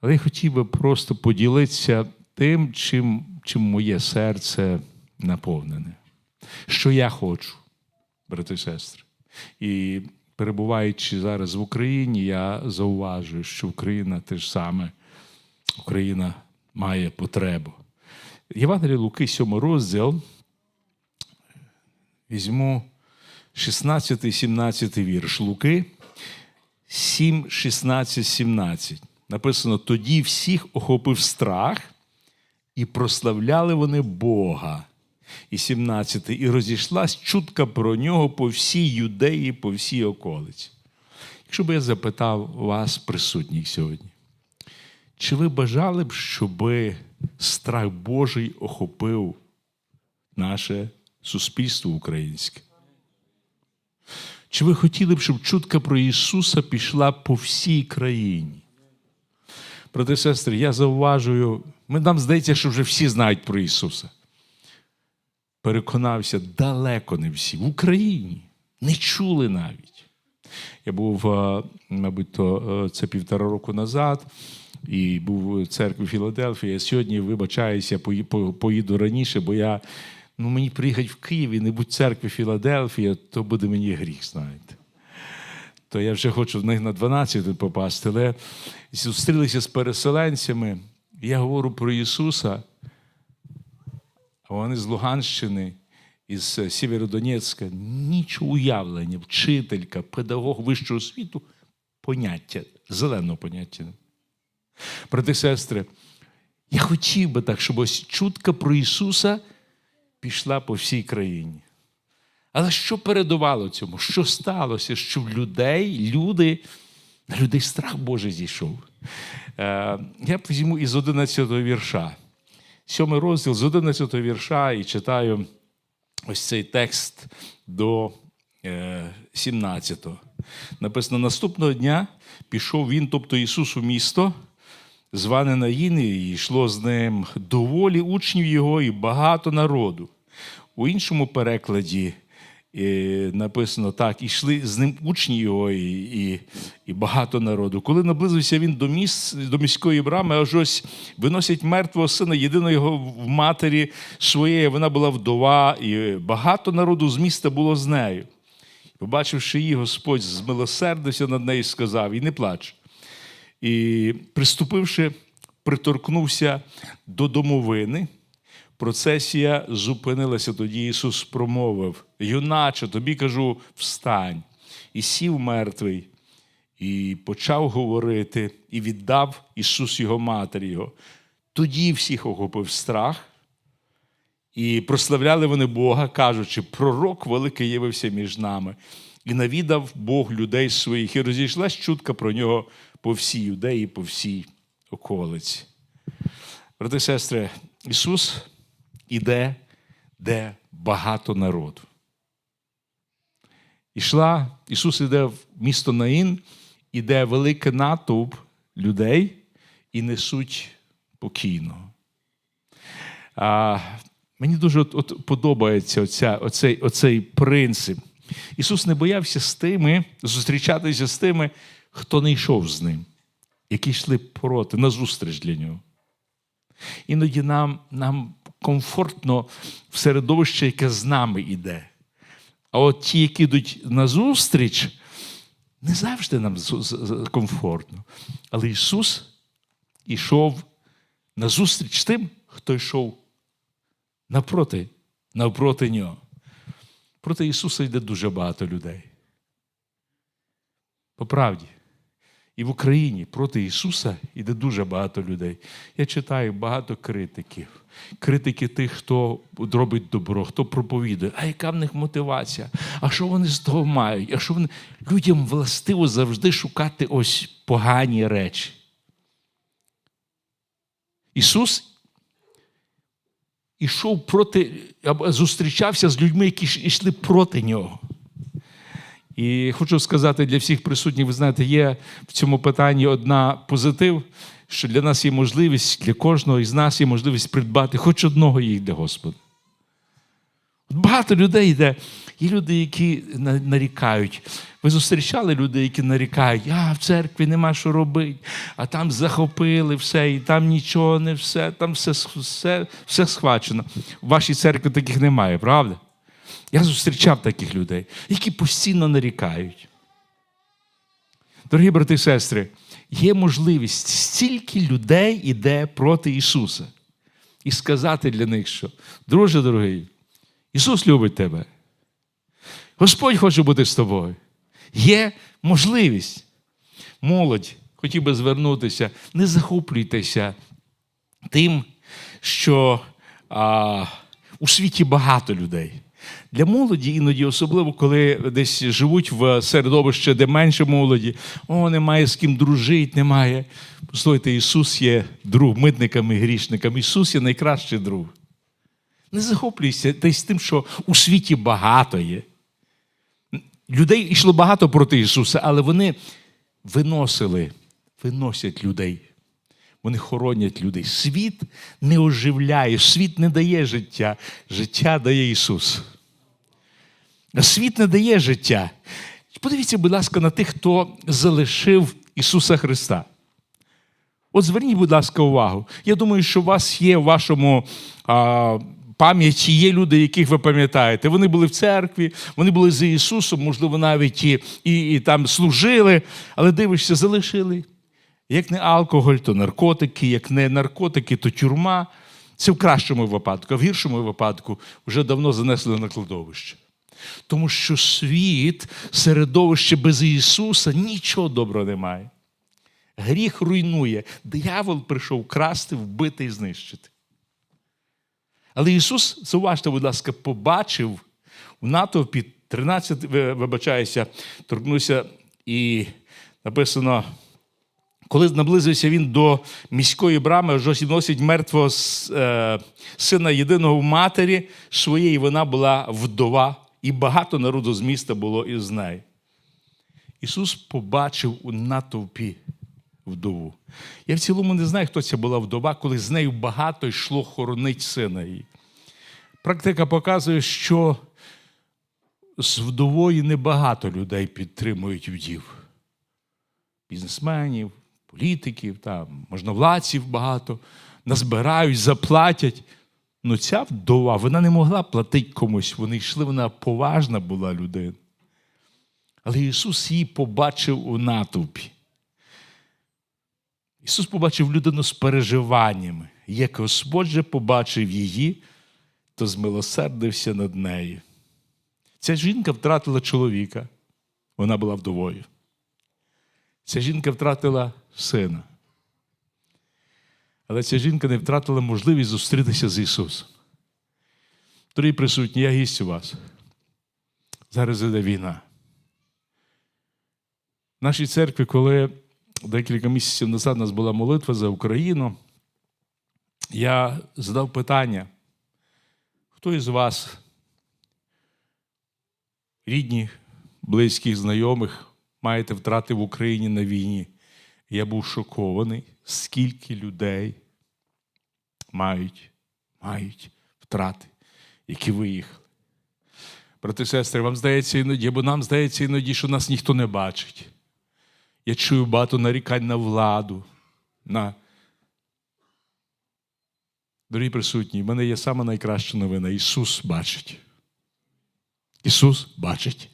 Але я хотів би просто поділитися тим, чим, чим моє серце наповнене. Що я хочу, брати і сестри. І перебуваючи зараз в Україні, я зауважую, що Україна те ж саме, Україна має потребу. Євангеліє Луки, 7 розділ, візьму 16, 17 вірш Луки, 7, 16, 17. Написано: тоді всіх охопив страх, і прославляли вони Бога. І 17. І розійшлась чутка про нього по всій юдеї, по всій околиці. Якщо б я запитав вас, присутніх сьогодні, чи ви бажали б, щоб страх Божий охопив наше суспільство українське? Чи ви хотіли б, щоб чутка про Ісуса пішла по всій країні? Брати і сестри, я зауважую, ми нам здається, що вже всі знають про Ісуса. Переконався, далеко не всі. В Україні не чули навіть. Я був, е, мабуть, то е, це півтора року назад, і був у церкві Філадельфія. Я сьогодні вибачаюся, пої- поїду раніше, бо я ну, мені приїхати в Київ і не будь в церкві Філадельфія, то буде мені гріх, знаєте. То я вже хочу в них на 12 попасти. Але зустрілися з переселенцями. Я говорю про Ісуса, а вони з Луганщини, із е, Сєвєродонецька, нічого уявлення, вчителька, педагог вищого світу, поняття, зеленого поняття. Брати сестри, я хотів би так, щоб ось чутка про Ісуса пішла по всій країні. Але що передувало цьому? Що сталося? Що в людей, люди, на людей страх Божий зійшов. Е, я візьму із 11 го вірша. Сьомий розділ з 11 вірша і читаю ось цей текст до е, 17. Написано: наступного дня пішов він, тобто Ісус у місто, зване Наїн, і йшло з ним доволі учнів його і багато народу. У іншому перекладі е, написано так: ішли з ним учні його і, і, і багато народу. Коли наблизився він до міс, до міської брами, аж ось виносять мертвого сина, єдиного його в матері своєї, вона була вдова, і багато народу з міста було з нею. Побачивши її, Господь змилосердився над нею і сказав: І не плач. І приступивши, приторкнувся до домовини. Процесія зупинилася. Тоді Ісус промовив: Юначе, тобі кажу, встань. І сів мертвий, і почав говорити, і віддав Ісус його матері його. Тоді всіх охопив страх, і прославляли вони Бога, кажучи, пророк великий явився між нами, і навідав Бог людей своїх, і розійшлась чутка про нього по всій юдеї, по всій околиці. Брати і сестри, Ісус іде, де багато народу. Ішла, Ісус іде в місто Наїн, іде великий натовп людей і несуть покійного. А, мені дуже от, от подобається оця, оцей, оцей принцип. Ісус не боявся з тими, зустрічатися з тими, хто не йшов з ним, які йшли проти, назустріч для нього. Іноді нам, нам комфортно в середовище, яке з нами йде. А от ті, які йдуть назустріч, не завжди нам комфортно. Але Ісус ішов назустріч тим, хто йшов навпроти, навпроти нього. Проти Ісуса йде дуже багато людей. По правді. І в Україні проти Ісуса йде дуже багато людей. Я читаю багато критиків. Критики тих, хто робить добро, хто проповідує. А яка в них мотивація? А що вони з того мають? А що вони... Людям властиво завжди шукати ось погані речі. Ісус ішов проти, зустрічався з людьми, які йшли проти нього. І хочу сказати для всіх присутніх, ви знаєте, є в цьому питанні одна позитив, що для нас є можливість, для кожного із нас є можливість придбати хоч одного їх для Господа. Багато людей йде. Є люди, які нарікають. Ви зустрічали людей, які нарікають, а в церкві нема що робити, а там захопили все, і там нічого не все, там все, все, все схвачено. В вашій церкві таких немає, правда? Я зустрічав таких людей, які постійно нарікають. Дорогі брати і сестри, є можливість, стільки людей іде проти Ісуса. І сказати для них, що, друже дорогий, Ісус любить тебе. Господь хоче бути з тобою. Є можливість. Молодь, хотів би звернутися, не захоплюйтеся тим, що а, у світі багато людей. Для молоді іноді, особливо коли десь живуть в середовищі, де менше молоді, о, немає з ким дружити, немає. Послухайте, Ісус є друг митникам і грішникам. Ісус є найкращий друг. Не захоплюйся десь тим, що у світі багато є. Людей йшло багато проти Ісуса, але вони виносили, виносять людей. Вони хоронять людей. Світ не оживляє, світ не дає життя. Життя дає Ісус. Світ не дає життя. Подивіться, будь ласка, на тих, хто залишив Ісуса Христа. От зверніть, будь ласка, увагу. Я думаю, що у вас є в вашому а, пам'яті є люди, яких ви пам'ятаєте. Вони були в церкві, вони були за Ісусом, можливо, навіть і, і, і там служили, але дивишся, залишили. Як не алкоголь, то наркотики, як не наркотики, то тюрма. Це в кращому випадку, а в гіршому випадку вже давно занесли на кладовище. Тому що світ, середовище без Ісуса нічого доброго немає. Гріх руйнує. Диявол прийшов красти, вбити і знищити. Але Ісус, зауважте, будь ласка, побачив в натовпі 13, ви- вибачаюся, торкнуся, і написано, коли наблизився він до міської брами, ось носить мертвого е, сина єдиного в матері своєї, вона була вдова, і багато народу з міста було із нею. Ісус побачив у натовпі вдову. Я в цілому не знаю, хто це була вдова, коли з нею багато йшло хоронить сина її. Практика показує, що з вдовою небагато людей підтримують вдів. Бізнесменів, політиків, там, можновладців багато, назбирають, заплатять. Ну ця вдова, вона не могла платити комусь. Вони йшли, вона поважна була людина. Але Ісус її побачив у натовпі. Ісус побачив людину з переживаннями. Як Господь же побачив її, то змилосердився над нею. Ця жінка втратила чоловіка, вона була вдовою. Ця жінка втратила сина. Але ця жінка не втратила можливість зустрітися з Ісусом. Дорогі присутні, я гість у вас. Зараз іде війна. В нашій церкві, коли декілька місяців назад у нас була молитва за Україну, я задав питання, хто із вас, рідних, близьких, знайомих, маєте втрати в Україні на війні? Я був шокований, скільки людей мають, мають втрати, які виїхали. Брати і сестри, вам здається іноді, бо нам здається іноді, що нас ніхто не бачить. Я чую багато нарікань на владу, на. Дорогі присутні, в мене є сама найкраща новина. Ісус бачить. Ісус бачить.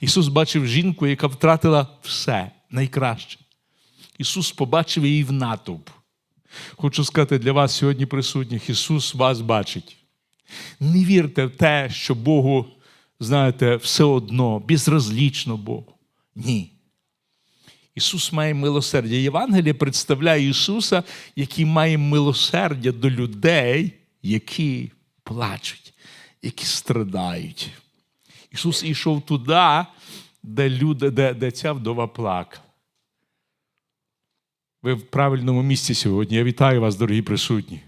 Ісус бачив жінку, яка втратила все найкраще. Ісус побачив її в натовп. Хочу сказати для вас сьогодні присутніх, Ісус вас бачить. Не вірте в те, що Богу, знаєте, все одно, безразлічно Богу. Ні. Ісус має милосердя. Євангеліє представляє Ісуса, який має милосердя до людей, які плачуть, які страдають. Ісус йшов туди, де, люди, де, де ця вдова плакала. Ви в правильному місці сьогодні. Я вітаю вас, дорогі присутні.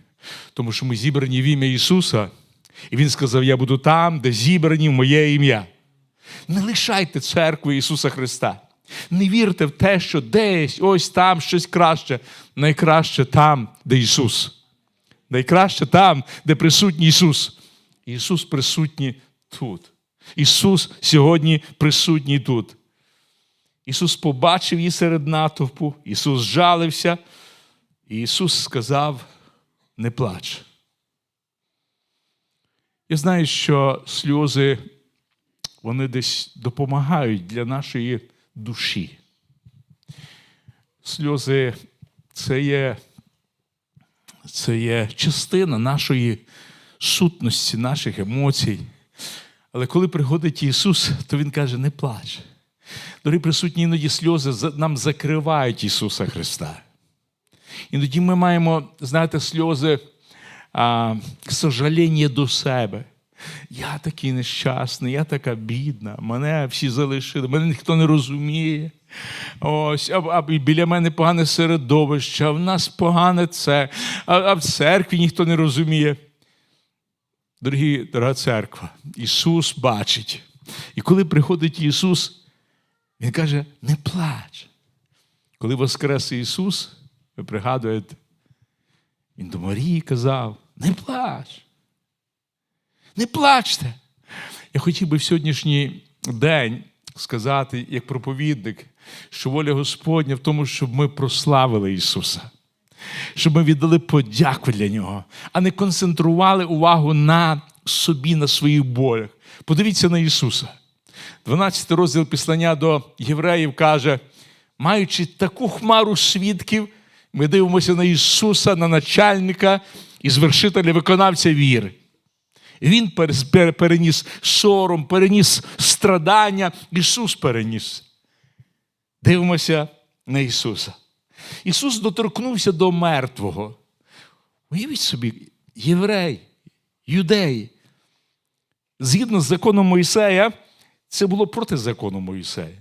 Тому що ми зібрані в ім'я Ісуса, і Він сказав: Я буду там, де зібрані в моє ім'я. Не лишайте церкви Ісуса Христа. Не вірте в те, що десь ось там щось краще. Найкраще там, де Ісус. Найкраще там, де присутній Ісус. Ісус присутній тут. Ісус сьогодні присутній тут. Ісус побачив її серед натовпу, Ісус жалився, і Ісус сказав: не плач. Я знаю, що сльози вони десь допомагають для нашої душі. Сльози це є, це є частина нашої сутності, наших емоцій. Але коли приходить Ісус, то Він каже: не плач. Дорогі присутні, іноді сльози нам закривають Ісуса Христа. Іноді ми маємо, знаєте, сльози а, сожаління до себе. Я такий нещасний, я така бідна, мене всі залишили, мене ніхто не розуміє. Ось, а, а біля мене погане середовище, а в нас погане це, а, а в церкві ніхто не розуміє. Дорогі, дорога церква, Ісус бачить. І коли приходить Ісус, Він каже: не плач. Коли воскрес Ісус, ви пригадуєте, Він до Марії казав: не плач. Не плачте. Я хотів би в сьогоднішній день сказати, як проповідник, що воля Господня в тому, щоб ми прославили Ісуса, щоб ми віддали подяку для Нього, а не концентрували увагу на собі, на своїх болях. Подивіться на Ісуса. 12 розділ післання до євреїв каже, маючи таку хмару свідків, ми дивимося на Ісуса, на начальника і звершителя виконавця віри. Він переніс сором, переніс страдання. Ісус переніс. Дивимося на Ісуса. Ісус доторкнувся до мертвого. Уявіть собі, єврей, юдей. Згідно з законом Моїсея, це було проти закону Моїсея.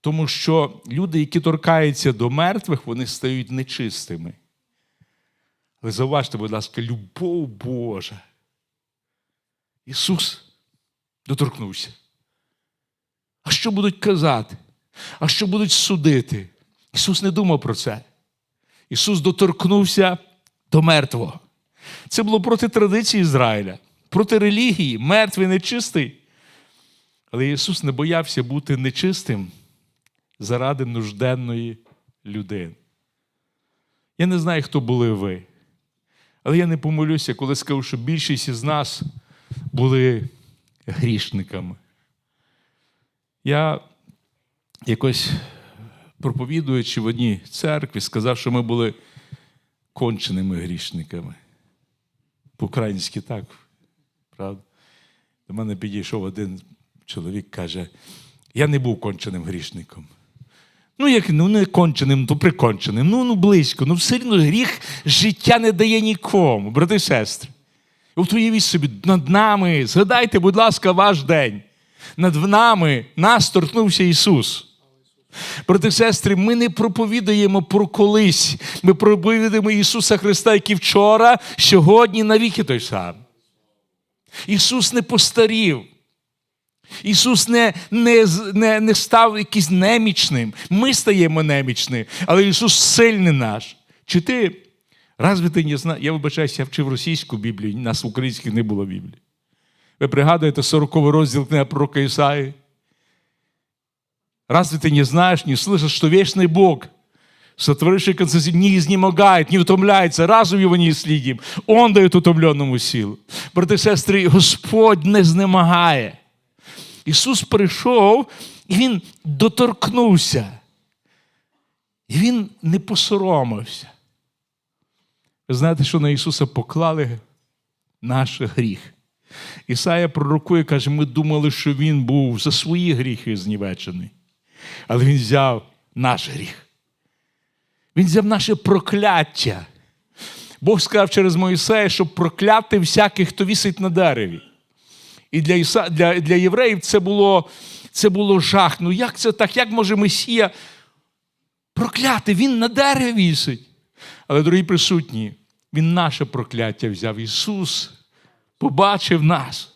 Тому що люди, які торкаються до мертвих, вони стають нечистими. Але зауважте, будь ласка, любов Божа. Ісус доторкнувся. А що будуть казати? А що будуть судити? Ісус не думав про це. Ісус доторкнувся до мертвого. Це було проти традиції Ізраїля, проти релігії, мертвий, нечистий. Але Ісус не боявся бути нечистим заради нужденної людини. Я не знаю, хто були ви. Але я не помилюся, коли скажу, що більшість із нас були грішниками. Я якось проповідуючи в одній церкві, сказав, що ми були конченими грішниками. По-українськи так, правда? До мене підійшов один чоловік, каже: я не був конченим грішником. Ну, як ну не конченим, то приконченим. Ну, ну близько. Ну, все одно гріх життя не дає нікому, брати і сестри. От уявіть собі, над нами, згадайте, будь ласка, ваш день. Над нами нас торкнувся Ісус. Брати сестри, ми не проповідуємо про колись. Ми проповідуємо Ісуса Христа, який вчора, сьогодні, навіки той сам. Ісус не постарів. Ісус не, не, не, не став якийсь немічним. Ми стаємо немічними, але Ісус сильний наш. Чи ти, разве ти не знаєш? Я вибачаюся, я вчив російську Біблію, у нас в українській не було Біблії. Ви пригадуєте 40 розділ книги пророка Ісаї? Разве ты не знаешь, не слышишь, что вечный Бог, сотворивший концы, не изнемогает, не утомляется, разум его не исследим. Он дает утомленному силу. Брати і сестри, Господь не знемагає. Ісус прийшов і Він доторкнувся. І Він не посоромився. Ви знаєте, що на Ісуса поклали наш гріх. Ісая пророкує, каже, ми думали, що Він був за свої гріхи знівечений. Але Він взяв наш гріх. Він взяв наше прокляття. Бог сказав через Моїсея, щоб прокляти всяких, хто вісить на дереві. І для, Іса, для, для євреїв це було, це було жах. Ну як це так? Як може Месія прокляти? Він на дереві вісить. Але, дорогі присутні, Він наше прокляття взяв. Ісус побачив нас.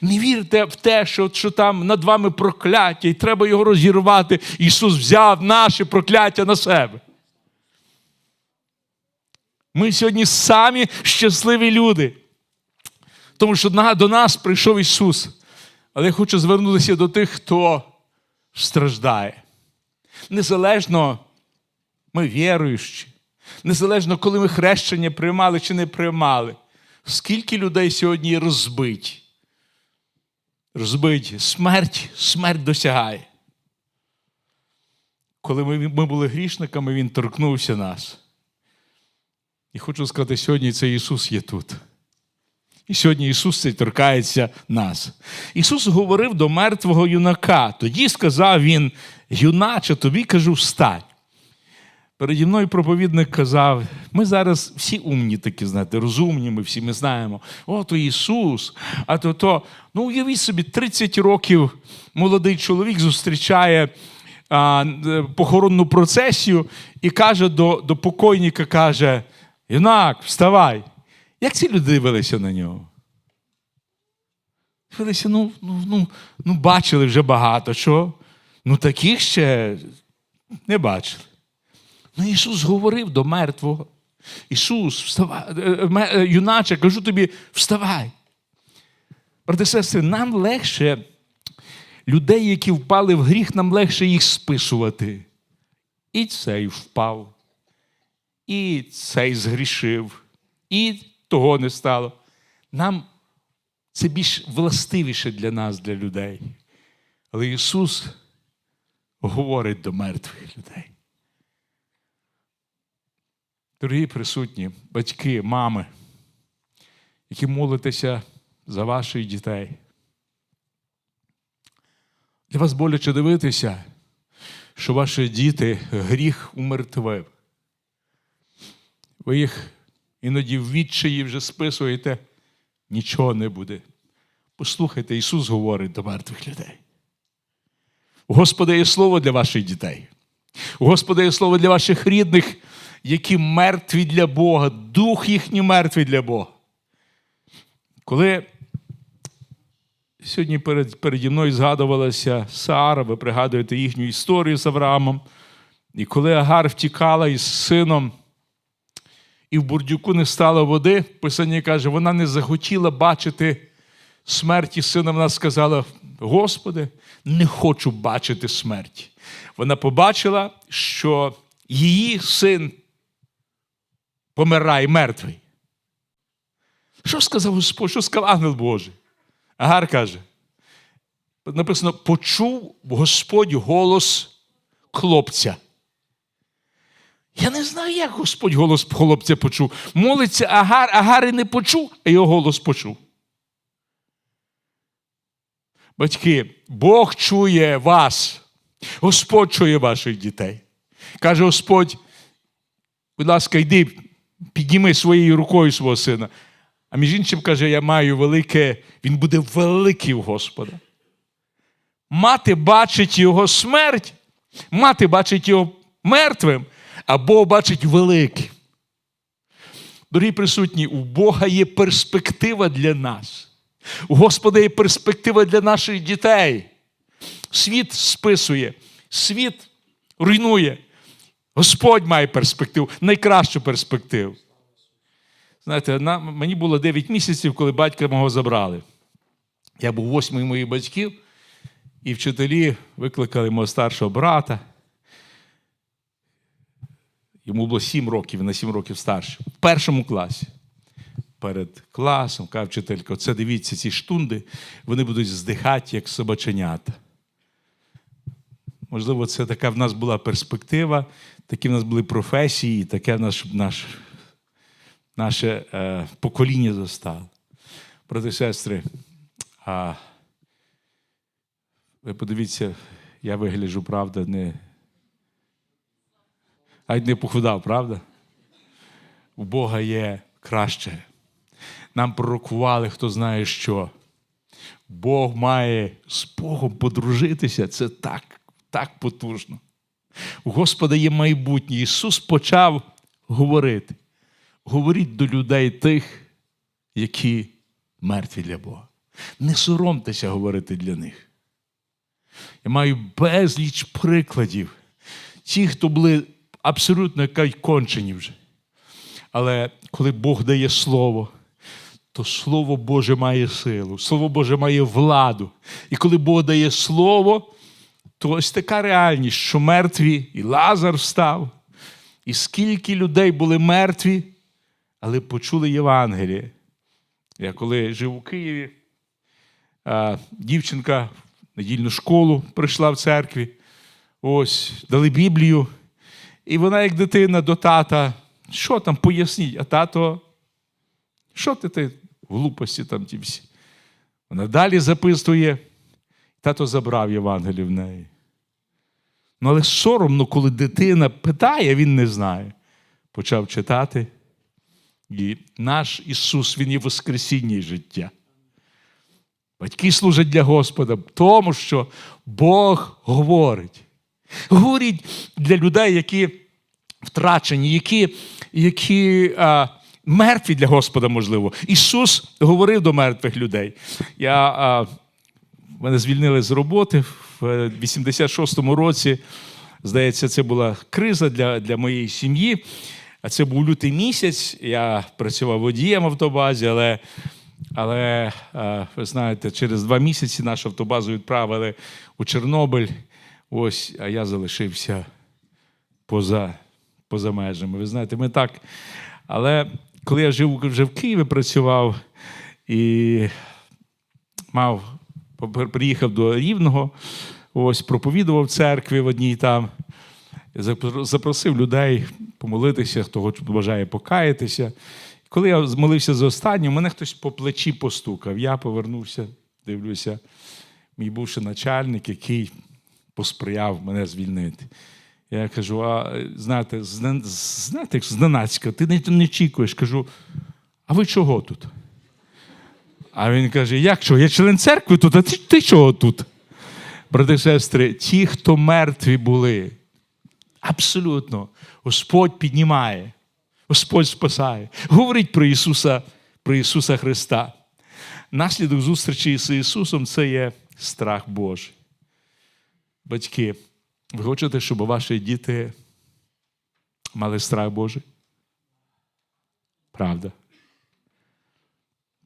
Не вірте в те, що, що там над вами прокляття, і треба його розірвати. Ісус взяв наше прокляття на себе. Ми сьогодні самі щасливі люди. Тому що до нас прийшов Ісус. Але я хочу звернутися до тих, хто страждає. Незалежно ми віруючі, незалежно, коли ми хрещення приймали чи не приймали. Скільки людей сьогодні є розбиті? Смерть, смерть досягає. Коли ми, ми були грішниками, Він торкнувся нас. І хочу сказати, сьогодні цей Ісус є тут. І сьогодні Ісус цей торкається нас. Ісус говорив до мертвого юнака. Тоді сказав Він: юначе, тобі кажу, встань. Переді мною проповідник казав: ми зараз всі умні такі, знаєте, розумні, ми всі ми знаємо. О, Ісус, а то то. Ну, уявіть собі, 30 років молодий чоловік зустрічає а, е, похоронну процесію і каже до, до покойника, каже: Юнак, вставай. Як ці люди дивилися на нього? Дивилися, ну, ну, ну, ну бачили вже багато що. Ну таких ще не бачили. Ну, Ісус говорив до мертвого. Ісус, вставай, е, е, е, юначе, кажу тобі, вставай. Брати сестри, нам легше людей, які впали в гріх, нам легше їх списувати. І цей впав, і цей згрішив, і того не стало. Нам це більш властивіше для нас, для людей. Але Ісус говорить до мертвих людей. Дорогі присутні, батьки, мами, які молитеся за ваших дітей. Для вас боляче дивитися, що ваші діти гріх умертвив. Ви їх іноді в відчаї вже списуєте, нічого не буде. Послухайте, Ісус говорить до мертвих людей. У Господа є слово для ваших дітей. У Господа є слово для ваших рідних, які мертві для Бога, дух їхній мертвий для Бога. Коли сьогодні перед, переді мною згадувалася Сара, ви пригадуєте їхню історію з Авраамом. І коли Агар втікала із сином, і в бурдюку не стало води, Писання каже, вона не захотіла бачити смерті сина. Вона сказала: Господи, не хочу бачити смерті. Вона побачила, що її син помирає мертвий. Що сказав Господь? Що сказав ангел Божий? Агар каже: написано: почув Господь голос хлопця. Я не знаю, як Господь голос хлопця почув. Молиться Агар, Агар і не почув, а його голос почув. Батьки, Бог чує вас. Господь чує ваших дітей. Каже Господь, будь ласка, йди, підніми своєю рукою свого сина. А між іншим каже, я маю велике, він буде великий у Господа. Мати бачить його смерть, мати бачить його мертвим, а Бог бачить великим. Дорогі присутні, у Бога є перспектива для нас. У Господа є перспектива для наших дітей. Світ списує, світ руйнує. Господь має перспективу, найкращу перспективу. Знаєте, на, мені було 9 місяців, коли батька мого забрали. Я був восьмий моїх батьків, і вчителі викликали мого старшого брата. Йому було 7 років, на 7 років старше. В першому класі. Перед класом, каже вчителька, оце дивіться, ці штунди, вони будуть здихати, як собаченята. Можливо, це така в нас була перспектива, такі в нас були професії, таке в нас, наш, наше е, покоління застало. Брати і сестри, а, ви подивіться, я вигляджу, правда, не. Й не похудав, правда? У Бога є краще. Нам пророкували, хто знає що. Бог має з Богом подружитися. Це так, так потужно. У Господа є майбутнє. Ісус почав говорити. Говоріть до людей тих, які мертві для Бога. Не соромтеся говорити для них. Я маю безліч прикладів. Ті, хто були абсолютно кончені вже. Але коли Бог дає слово, то Слово Боже має силу, Слово Боже має владу. І коли Бог дає слово, то ось така реальність, що мертві, і Лазар встав, і скільки людей були мертві, але почули Євангеліє. Я коли жив у Києві, дівчинка в недільну школу прийшла в церкві, ось, дали Біблію. І вона, як дитина до тата, що там, поясніть, а тато, що ти ти глупості там ті всі? Вона далі записує, тато забрав Євангелію в неї. Ну, але соромно, коли дитина питає, він не знає. Почав читати. І наш Ісус, Він є Воскресіння життя. Батьки служать для Господа, тому що Бог говорить. Говорить для людей, які втрачені, які, які а, мертві для Господа, можливо. Ісус говорив до мертвих людей. Я, а, мене звільнили з роботи в 86-му році. Здається, це була криза для, для моєї сім'ї. А це був лютий місяць. Я працював водієм в автобазі, але, але ви знаєте, через два місяці нашу автобазу відправили у Чорнобиль. Ось, а я залишився поза, поза межами. Ви знаєте, ми так. Але коли я жив вже в Києві, працював і мав, приїхав до Рівного, ось проповідував церкві в одній там, запросив людей помолитися, хто бажає покаятися. Коли я змолився за останнім, мене хтось по плечі постукав. Я повернувся, дивлюся, мій бувший начальник, який посприяв мене звільнити. Я кажу: а знаєте, знаєте, зненацька, ти не очікуєш. Кажу, а ви чого тут? А він каже: Як чого? Я член церкви тут, а ти, ти чого тут? Брати і сестри, ті, хто мертві були, абсолютно, Господь піднімає, Господь спасає. Говорить про Ісуса, про Ісуса Христа. Наслідок зустрічі з Ісусом це є страх Божий. Батьки, ви хочете, щоб ваші діти мали страх Божий? Правда.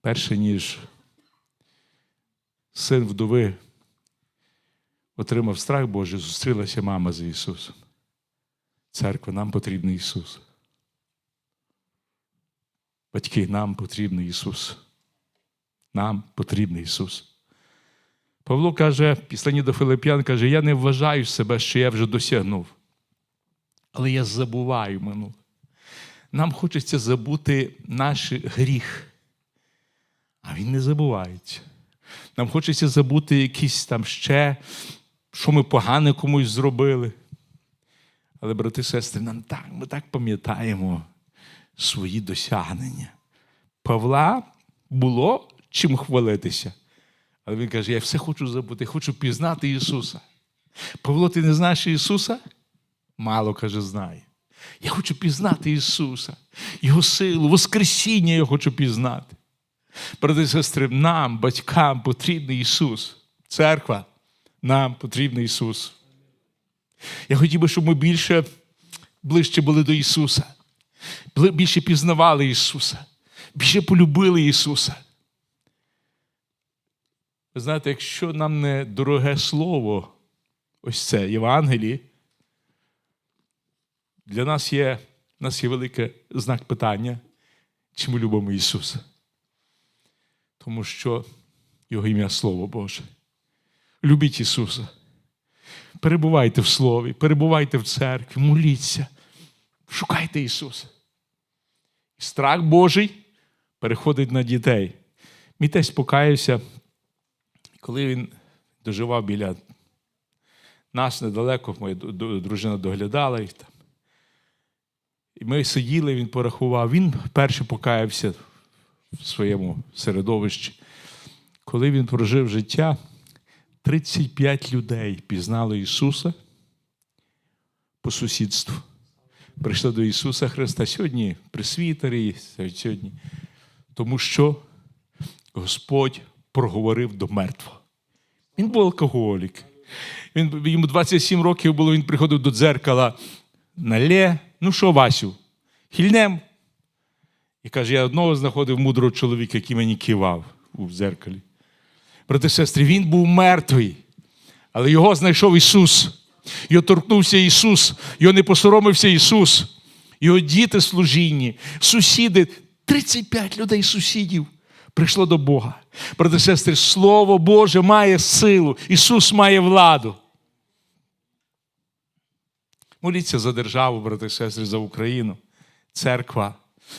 Перше, ніж син вдови отримав страх Божий, зустрілася мама з Ісусом. Церква, нам потрібний Ісус. Батьки, нам потрібний Ісус. Нам потрібний Ісус. Павло каже, післані до Филип'ян, каже, я не вважаю себе, що я вже досягнув. Але я забуваю минуле. Нам хочеться забути наш гріх. А він не забувається. Нам хочеться забути якісь там ще, що ми погане комусь зробили. Але, брати і сестри, нам так, ми так пам'ятаємо свої досягнення. Павла було чим хвалитися. Але він каже: я все хочу забути, хочу пізнати Ісуса. Павло, ти не знаєш Ісуса? Мало каже, знає. Я хочу пізнати Ісуса, Його силу, Воскресіння я хочу пізнати. Брати і сестри, нам, батькам, потрібний Ісус. Церква, нам потрібний Ісус. Я хотів би, щоб ми більше ближче були до Ісуса, більше пізнавали Ісуса, більше полюбили Ісуса. Ви знаєте, якщо нам не дороге слово, ось це Євангеліє, для нас є у нас є великий знак питання, чи ми любимо Ісуса. Тому що Його ім'я Слово Боже. Любіть Ісуса. Перебувайте в Слові, перебувайте в церкві, моліться, шукайте Ісуса. Страх Божий переходить на дітей. Мій тесть покаявся, коли він доживав біля нас недалеко, моя дружина доглядала їх там. І ми сиділи, він порахував. Він перший покаявся в своєму середовищі. Коли він прожив життя, 35 людей пізнали Ісуса по сусідству. Прийшли до Ісуса Христа сьогодні при світері, сьогодні. Тому що Господь проговорив до мертвого. Він був алкоголік. Він, Йому 27 років було, він приходив до дзеркала налє. Ну що, Васю, хильнем? І каже, я одного знаходив мудрого чоловіка, який мені кивав у зеркалі. Брати сестри, він був мертвий, але його знайшов Ісус. Його торкнувся Ісус, його не посоромився Ісус. Його діти служінні, сусіди, 35 людей сусідів прийшло до Бога. Брати сестри, Слово Боже має силу, Ісус має владу. Моліться за державу, брати сестри, за Україну, церква.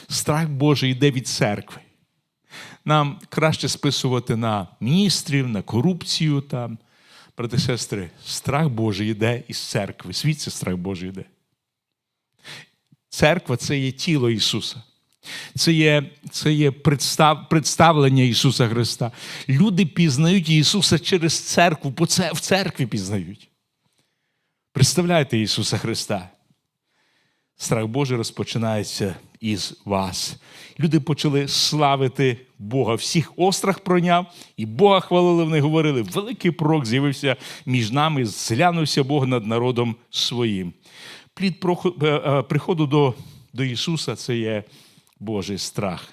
Страх Божий йде від церкви. Нам краще списувати на міністрів, на корупцію там. Брати сестри, страх Божий йде із церкви. Звідси страх Божий йде. Церква це є тіло Ісуса. Це є, це є представ, представлення Ісуса Христа. Люди пізнають Ісуса через церкву, бо це в церкві пізнають. Представляєте Ісуса Христа. Страх Божий розпочинається із вас. Люди почали славити Бога. Всіх острах пройняв, і Бога хвалили. Вони говорили, великий пророк з'явився між нами, зглянувся Бог над народом своїм. Плід е, е, приходу до, до Ісуса це є Божий страх.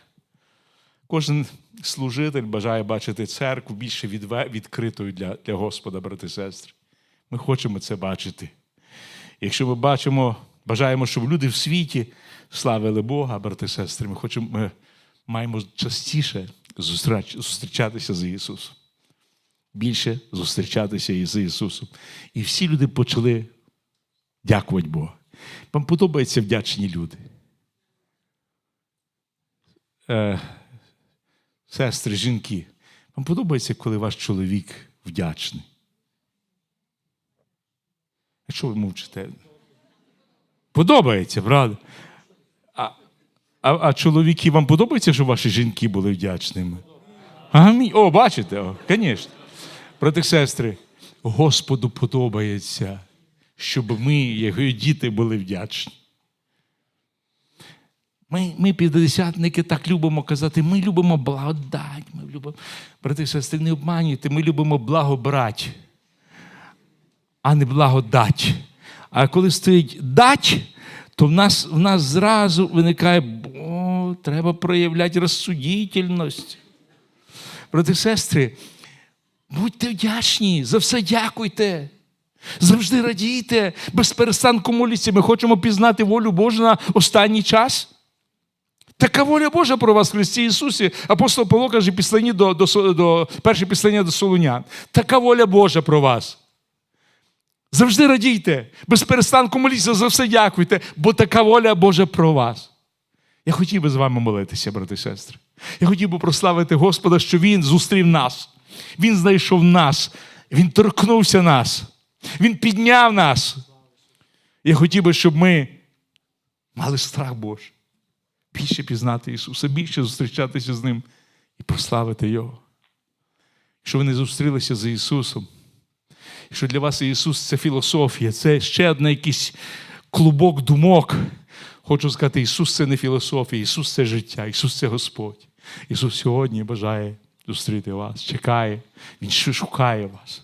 Кожен служитель бажає бачити церкву більше відкритою для, для Господа, брати і сестри. Ми хочемо це бачити. Якщо ми бачимо, бажаємо, щоб люди в світі славили Бога, брати і сестри, ми хочемо, ми маємо частіше зустрічатися з Ісусом. Більше зустрічатися із Ісусом. І всі люди почали дякувати Богу. Вам подобаються вдячні люди. Е, сестри, жінки, вам подобається, коли ваш чоловік вдячний? А що ви мовчите? Подобається, правда? А, а, а чоловіки, вам подобається, щоб ваші жінки були вдячними? Амінь. О, бачите, звісно. Брати і сестри, Господу подобається, щоб ми, його діти, були вдячні. Ми, ми п'ятдесятники так любимо казати, ми любимо благодать. Ми любимо... Брати сестри, не обманюйте, ми любимо благобрать, а не благодать. А коли стоїть дать, то в нас, в нас зразу виникає, о, треба проявляти розсудительність. Брати і сестри, будьте вдячні, за все дякуйте. Завжди радійте, без перестанку моліться. Ми хочемо пізнати волю Божу на останній час. Така воля Божа про вас в Христі Ісусі. Апостол Павло каже післані до, до, до, перше післання до Солунян. Така воля Божа про вас. Завжди радійте, без перестанку моліться, за все дякуйте, бо така воля Божа про вас. Я хотів би з вами молитися, брати і сестри. Я хотів би прославити Господа, що Він зустрів нас. Він знайшов нас, Він торкнувся нас, Він підняв нас. Я хотів би, щоб ми мали страх Божий. Більше пізнати Ісуса, більше зустрічатися з Ним і прославити Його. Якщо ви не зустрілися з Ісусом, якщо для вас Ісус це філософія, це ще одна якийсь клубок думок. Хочу сказати, Ісус це не філософія, Ісус це життя, Ісус це Господь. Ісус сьогодні бажає зустріти вас, чекає, Він шукає вас.